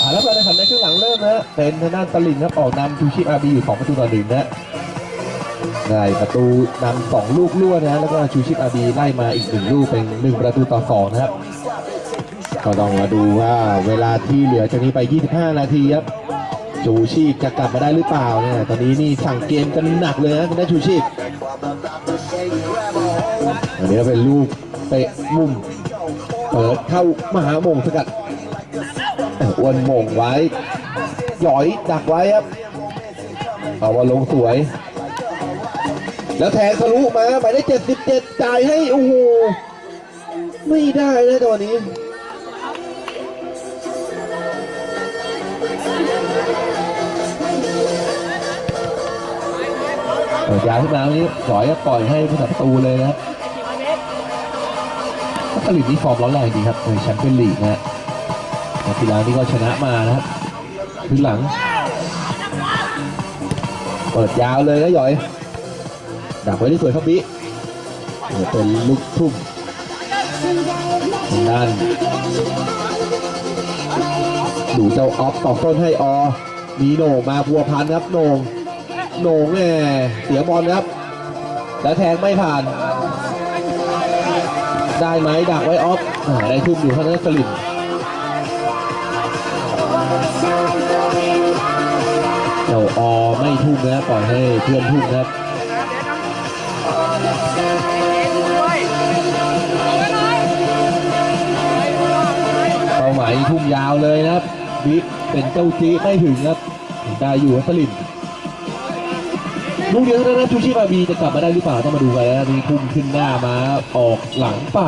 อ่าแล้วการแข่งขันในครึ่งหลังเริ่มนะเป็นทางด้านตลิงครับออกนำชูชิอาร์บีอยู่สองประตูต่อหนึ่งนะได้ประตูนำสองลูกล้วนนะแล้วก็ชูชิปอาร์บีไล่มาอีกหนึ่งลูกเป็นหนึ่งประตูต่อสองนะครับก็ต้องมาดูว่าเวลาที่เหลือจากนี้ไป 25 นาทีครับชูชีพจะกลับมาได้หรือเปล่าเนี่ยตอนนี้นี่สั่งเกมกันหนักเลยนะทางด้ชูชีพอันนี้เป็นลูกเตะมุมเปิดเข้ามหาโมงสกัด อ้วนโมงไว้หยอยดักไว้ครับเอาว่าลงสวย แล้วแทงทะลุมาหมายได้77จ่ายให้โอ้โหไม่ได้นะตัวนี้เปิดยาขึ้นมาวันนี้หอยก็ปล่อยให้ผู้สับประตูเลยนะครับสลิดนี่ฟอร์มร้อนแรงดีครับในแชมเปี้ยนลีกนะฮะ นัดที่แล้วนี่ก็ชนะมานะครับขึ้นหลัง เปิดยาวเลยนะหยอย ดักไว้ที่สวยครับบิเนี่ยเป็นลูกทุ่มทางด้านดูเจ้าออฟตอกต้นให้ออ มีโหน่งมาพัวพันครับโหน่งโหน่งแน่เสียบอลครับ แล้วแทงไม่ผ่าน ได้ไหมดักไว้ออฟได้ทุ่มอยู่ข้างหน้าสลิม พื่อนทุ่มครับเป้าหมายทุ่มยาวเลยนะครับบิ๊กเป็นเจ้าจีไม่ถึงครับได้อยู่ครับสลิมลูกเดียวเท่านั้นชูชีบาบีจะกลับมาได้หรือเปล่าต้องมาดูกันนะนี่ทุ่มขึ้นหน้ามาออกหลังไป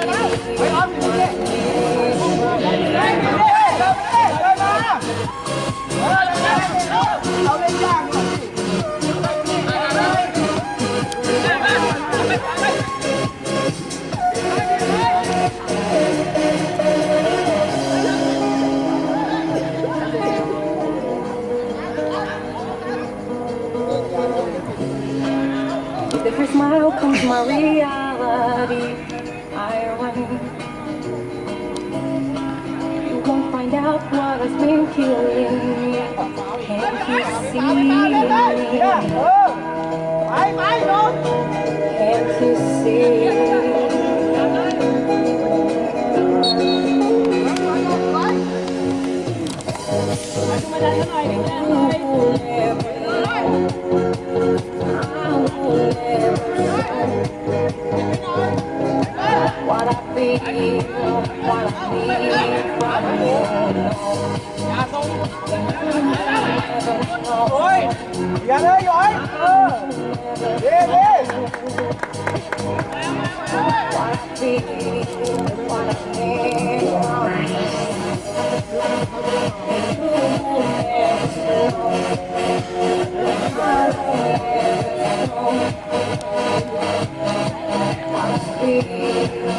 With her smile comes Maria way. You won't find out what has been killing me. Can't you see? Can't you see? โอ้ยอย่าเลยย้อยเออเด้เด้ Thank you.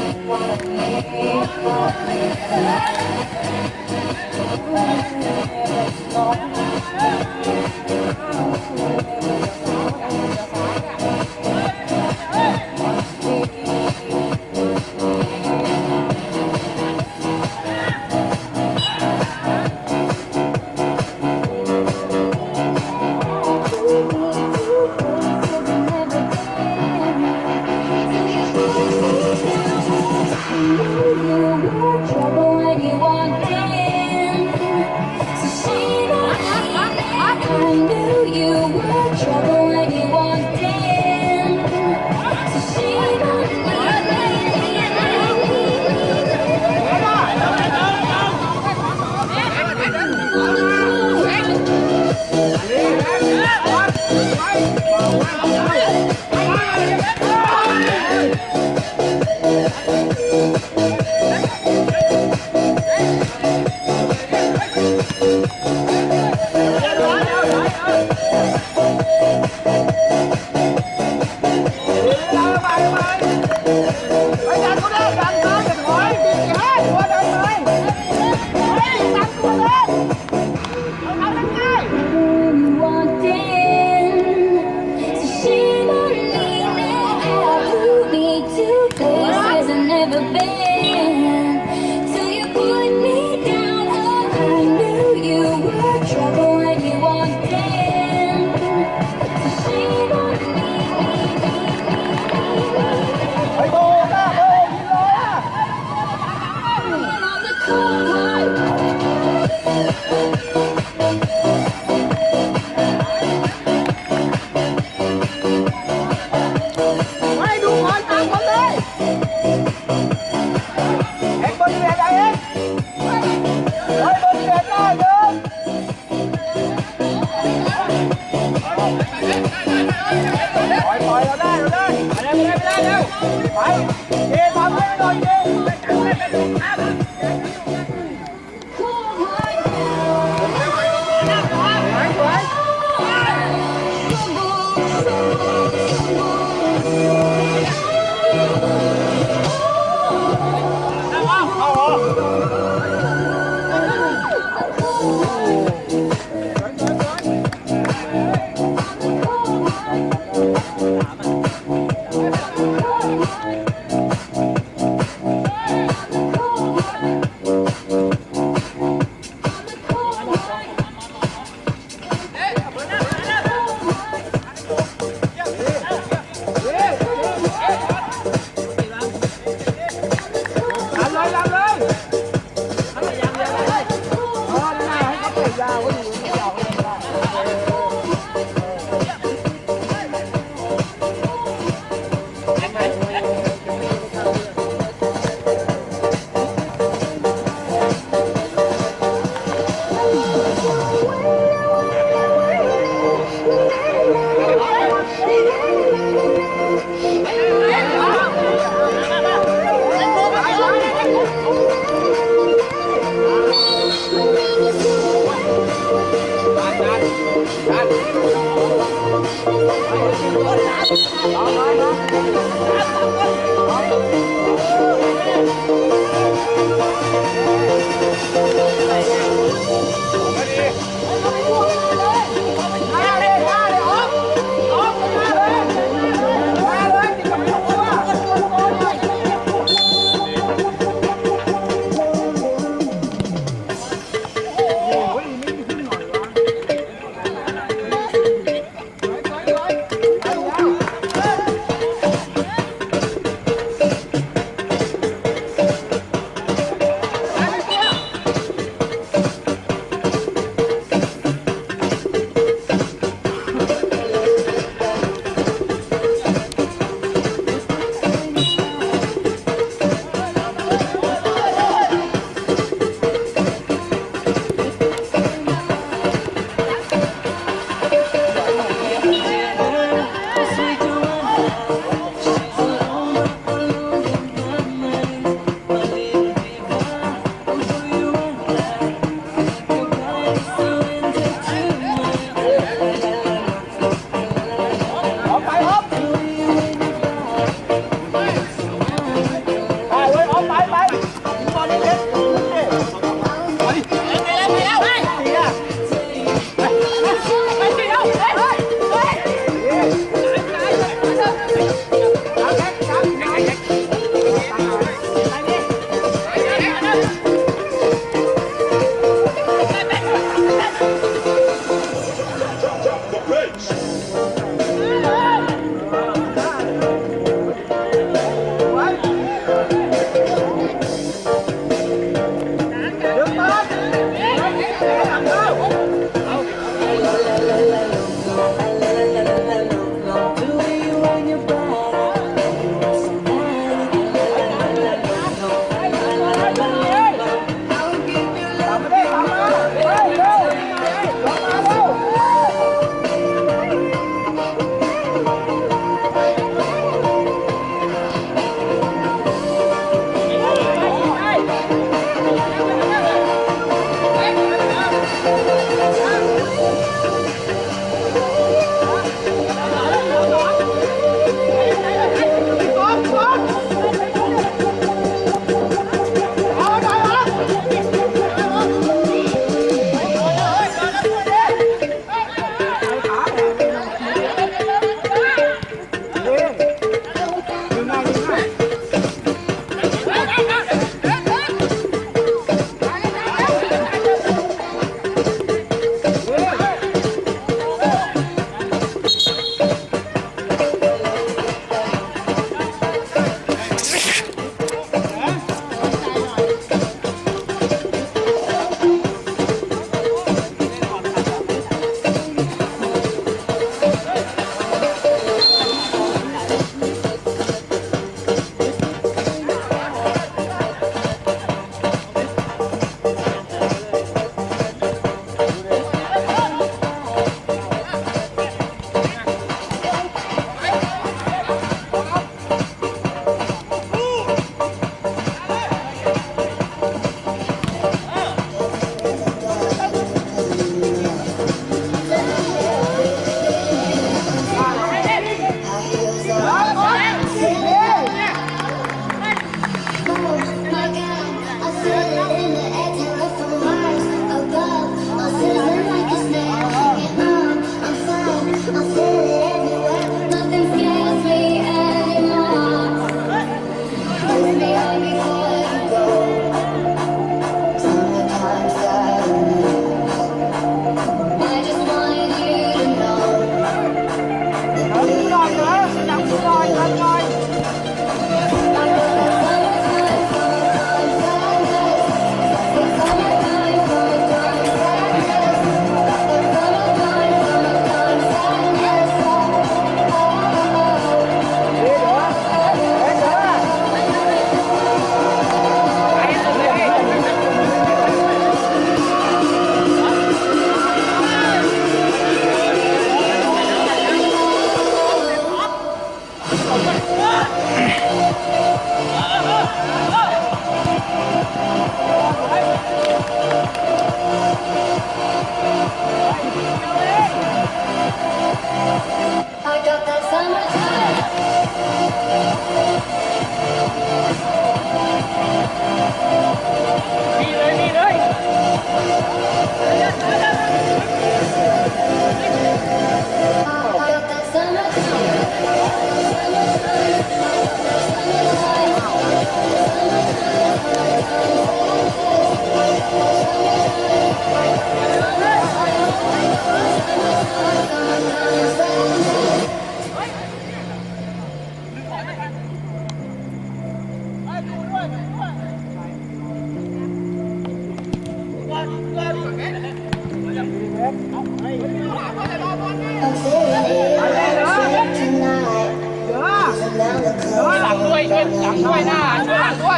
Thank you.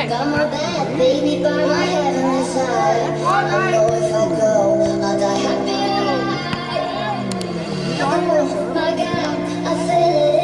Got my bad baby by my head on the side. I know if I go, I'll die happy. I feel it.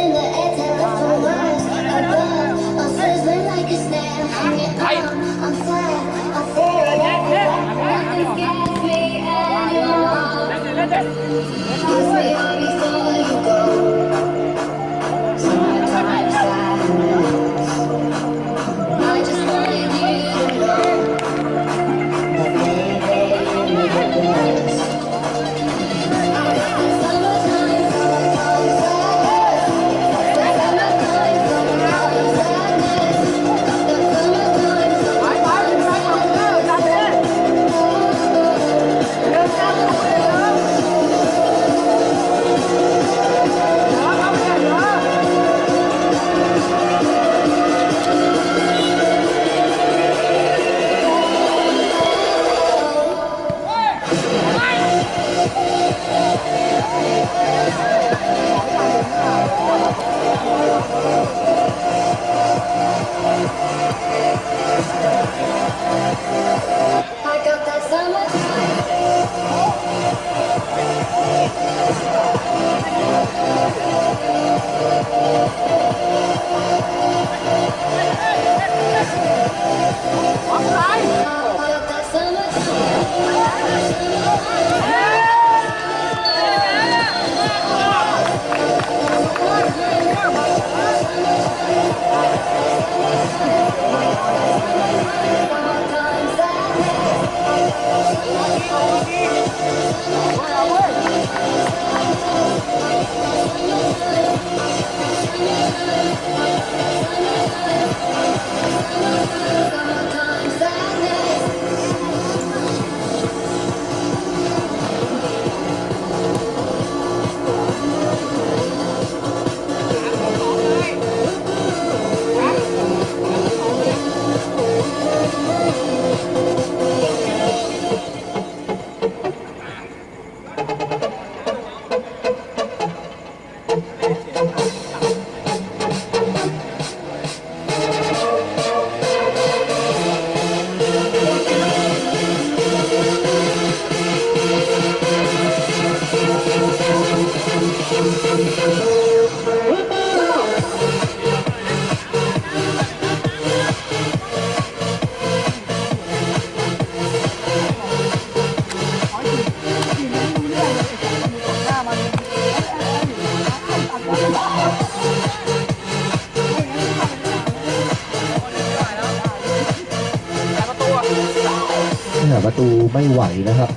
นะครับ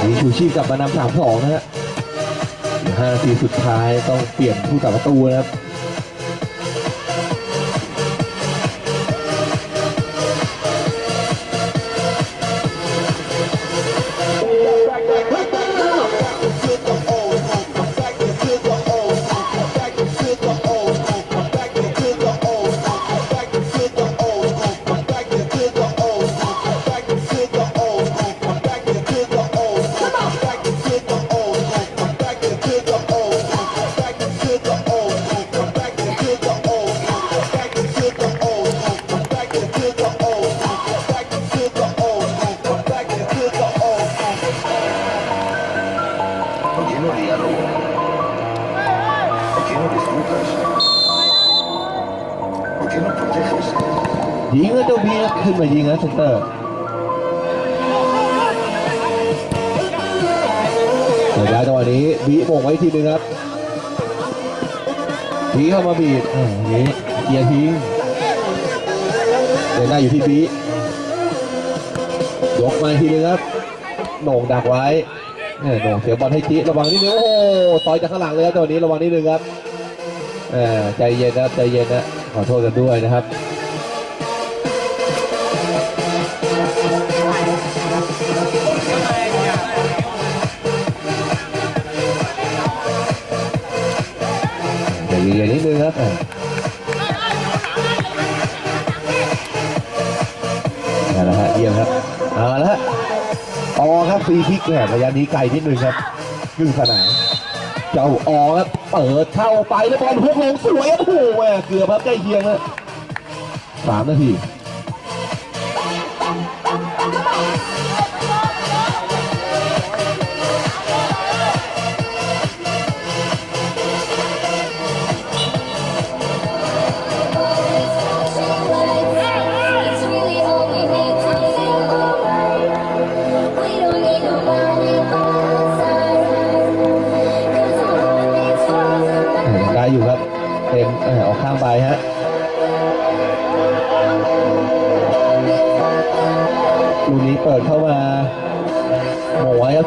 สีชูชีพกลับมานำสามสองนะฮะห้านาทีสุดท้ายต้องเปลี่ยนผู้ตัดประตูนะครับ อยิงแล้เซนเตอร์เดี๋ยวจังหวะนี้บีบ่งไว้ทีนึงครับบีเข้ามาบีบนี้เกียร์ทิ้งเดินหน้าอยู่ที่บียกมาทีนึงครับโหน่งดักไว้เนี่ยโหน่งเสียบอลให้ทีระวังนิดนึงโอ้โหต่อยจากข้างหลังเลยครับจังหวะนี้ระวังนิดนึงครับใจเย็นนะใจเย็นนะขอโทษกันด้วยนะครับ ออครับฟรีคิกเนี่ยระยะนี้ไกลนิดนึงครับครึ่งสนามเจ้าออครับเปิดเข้าไปแล้วบอลฮุกลงสวยโอ้โหแหมเกือบครับใกล้เคียงฮะสามนาที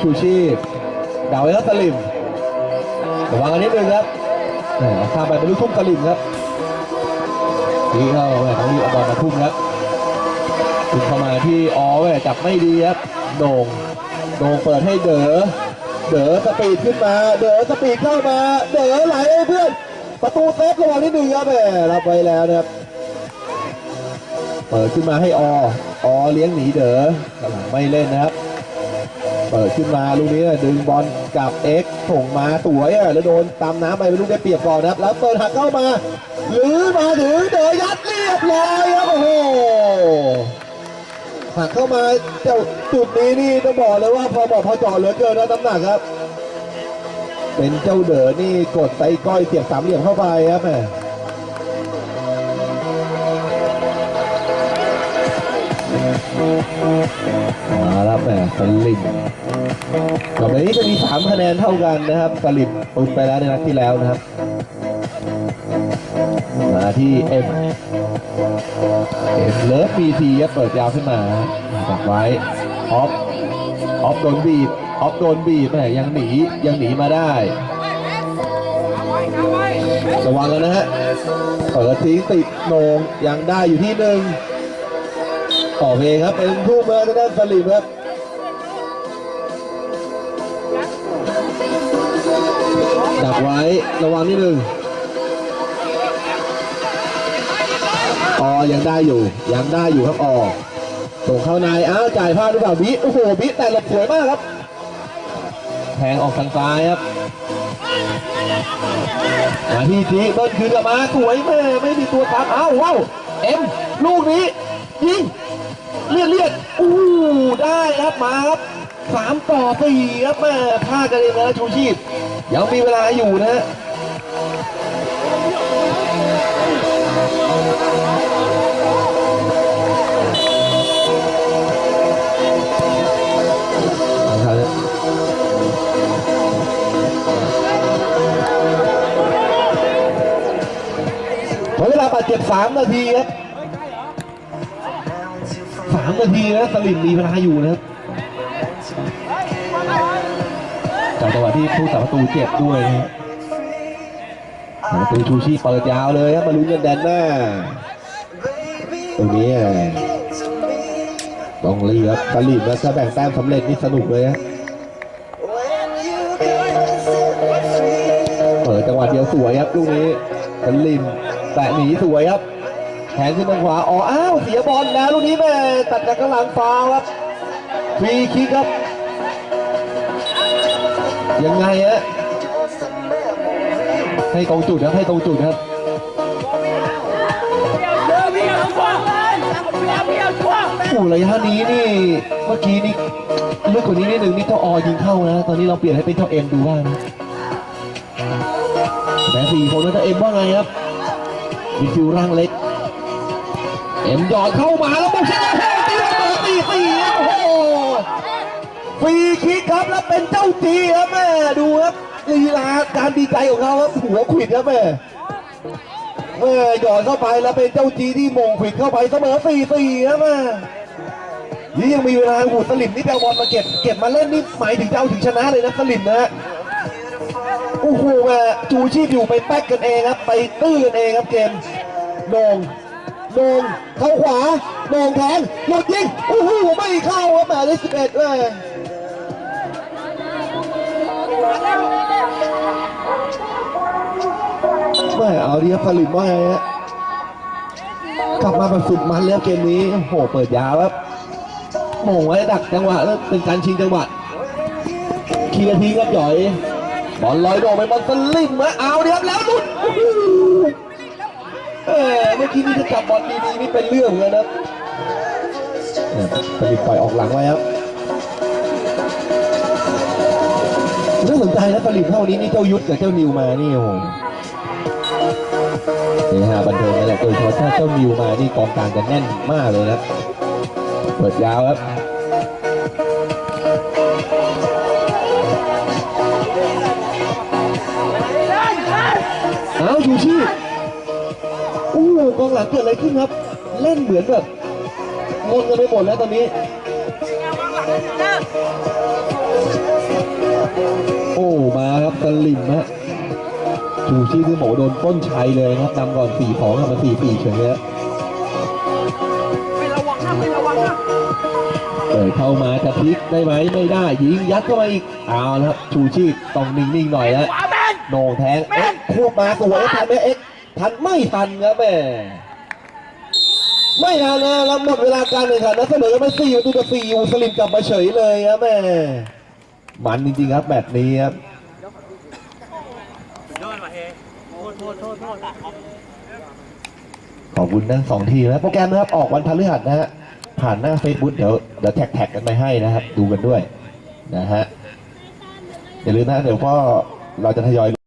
ชูชีพดาวไว้ครับสลิมระวังอันนิดนึงครับข้าไปเป็นลูกทุ่มสลิมครับดีเข้าแม่ต้องรีบเอบอลมาทุ่มครับทุ่มเข้ามาที่ออแม่จับไม่ดีครับโด่งโด่งเปิดให้เด๋อเด๋อสปีดขึ้นมา เด๋อสปีดเข้ามา เด๋อไหลเพื่อน ประตูเซฟระวังนิดนึงครับแหมรับไว้แล้วนะครับ เปิดขึ้นมาให้ออออเลี้ยงหนีเด๋อหลังไม่เล่นนะครับ ปิดขึ้นมาลูกนี้ดึงบอลกับเอ็กส่งมาสวยอะแล้วโดนตามน้ำไปเป็นลูกได้เปรียบก่อนนะครับ แล้วเปิดหักเข้ามาหรือมาถึงเด๋อยัดเรียบร้อยครับโอ้โหหักเข้ามาเจ้าจุดนี้นี่ต้องบอกเลยว่าพอบอกพอจาะเหลือเกินนะน้ำหนักครับ เป็นเจ้าเด๋อนี่กดไตก้อยเสียบสามเหลี่ยมเข้าไปครับแมมาแล้วแห มสลิมต่อไปนี้จะมีสามคะแนนเท่ากันนะครับสลิมตุนไปแล้วในนัดที่แล้วนะครับ มาที่เอ็มเอ็มเลิฟบีทีเปิดยาวขึ้นมาจับไว้ออฟออฟโดนบีบออฟโดนบีบแหมยังหนียังหนีมาได้ระวังแล้วนะฮะเปิดทิ้งติดโหนงยังได้อยู่ที่หนึ่งต่อเพลงครับเป็นผู้มาทางด้านสลิมครับ ดักไว้ระวังนิดนึงออยังได้อยู่ ยังได้อยู่ครับออส่งเข้าในอ้าวจ่ายพลาดหรือเปล่าบิโอ้โหบิแต่หลบสวยมากครับแทงออกทางซ้ายครับมาที่จีเบิ้ลคืนกลับมาสวยแม่ไม่มีตัวทับอ้าวว้าวเอ็มลูกนี้ยิงเลียดเลียดอู้ได้ครับมาครับสามต่อสี่ครับแม่พลาดกันเองนะชูชีพ ยังมีเวลาอยู่นะฮะเวลาบาดเจ็บ3นาทีครับ3นาทีนะสลิมมีเวลาอยู่นะครับ จังหวะที่ผู้สาประตูเจ็บด้วยนะครับตูชูชีพเปิดยาวเลยครับมาลุ้นกันแดนหน้าตรงนี้ต้องรีบครับสลิมแล้วถ้าแบ่งแต้มสำเร็จนี่สนุกเลยฮะเปิดจังหวะเดียวสวยครับลูกนี้เป็นลิมแตะหนีสวยครับแขนขึ้นทางขวาอ๋ออ้าวเสียบอลแล้วลูกนี้แม่ตัดจากข้างหลังฟาวครับฟรีคิกครับ ยังไงฮะให้ตรงจุดครับให้ตรงจุดครับโอ้ระยะนี้นี่เมื่อกี้นี่ลึกกว่านี้นิดหนึ่งนี่เจ้าออยิงเข้านะตอนนี้เราเปลี่ยนให้เป็นเจ้าเอ็มดูบ้างนะแต่สี่คนนั้นจะเอ็มว่าไงครับมีฟิวร่างเล็ก เอ็มหยอดเข้ามาแล้วปุ๊บเชโอ้โหตีเสมอตีสี่โอ้โห ฟรีคิกครับแล้วเป็นเจ้าจีครับแม่ดูครับลีลาการดีใจของเขาครับหัวขวิดครับแม่แม่หย่อนเข้าไปแล้วเป็นเจ้าจีที่มงขวิดเข้าไปเสมอสี่สี่ครับแม่นี่ยังมีเวลาหูสลิมนี่ไปเอาบอลมาเก็บเก็บมาเล่นนี่หมายถึงจะเอาถึงชนะเลยนะสลิมนะฮะโอ้โหแม่จูชีพอยู่ไปแป๊กกันเองครับ ไปตื้อกันเองครับเกมโหนงโหนงเข้าขวาโหนงแทงหลุดยิงโอ้โหไม่เข้าครับแม่เลยสิบเอ็ดเลย ไม่เอาดีครับผลิตว่าไงฮะกลับมาแบบสุดมันแล้วเกมนี้โอ้โหเปิดยาวครับโมงไว้ดักจังหวะแล้วเป็นการชิงจังหวะคีนาทีครับหย่อยบอลลอยโดไปบอลสลิมนะเอาดีครับแล้วหลุดโอ้โหเออเมื่อกี้นี่ถ้าจับบอลดีๆนี่เป็นเรื่องเลยนะเนี่ยผลิตปล่อยออกหลังไว้ครับ สนใจนะผลิตเท่านี้นี่เจ้ายุทธกับเจ้านิวมานี่โอ้โหนี่ฮะบันเทิงนั่นแหละโดยเฉพาะถ้าเจ้ามิวมานี่กองกลางจะแน่นมากเลยนะเปิดยาวครับเอาชูชีพโอ้กองหลังเกิดอะไรขึ้นครับ เล่นเหมือนแบบงงกันไปหมดแล้วตอนนี้ โอ้มาครับสลิมฮะชูชีพคือหมูโดนต้นชัยเลยนะครับนำก่อนสี่ของมาสี่สี่เฉยเลยไม่ระวังนะไม่ระวังนะเปิดเข้ามาจะพลิกได้ไหมไม่ได้ยิงยัดเข้ามาอีกเอาละครับชูชีพต้องนิ่งๆหน่อยแล้วขวาแมนโหนงแทงเอ็กซ์ควบมาสวยทันไหมเอ็กซ์ทันไม่ทันครับแม่ไม่ทันนะแล้วหมดเวลาการแข่งขันนะเสมอกันไปสี่ประตูต่อสี่อูสลิมกลับมาเฉยเลยครับแม่ มันจริงๆครับแบบนี้ครับยอโทษโทษโทษโทษขอบคุณทั้งสองทีมนะโปรแกรมนะครับ ออกวันพฤหัสนะฮะ ผ่านหน้าเฟซบุ๊กเดี๋ยวเดี๋ยวแท็กแท็กกันไปให้นะครับ ดูกันด้วย นะฮะ อย่าลืมนะ เดี๋ยวก็เราจะทยอย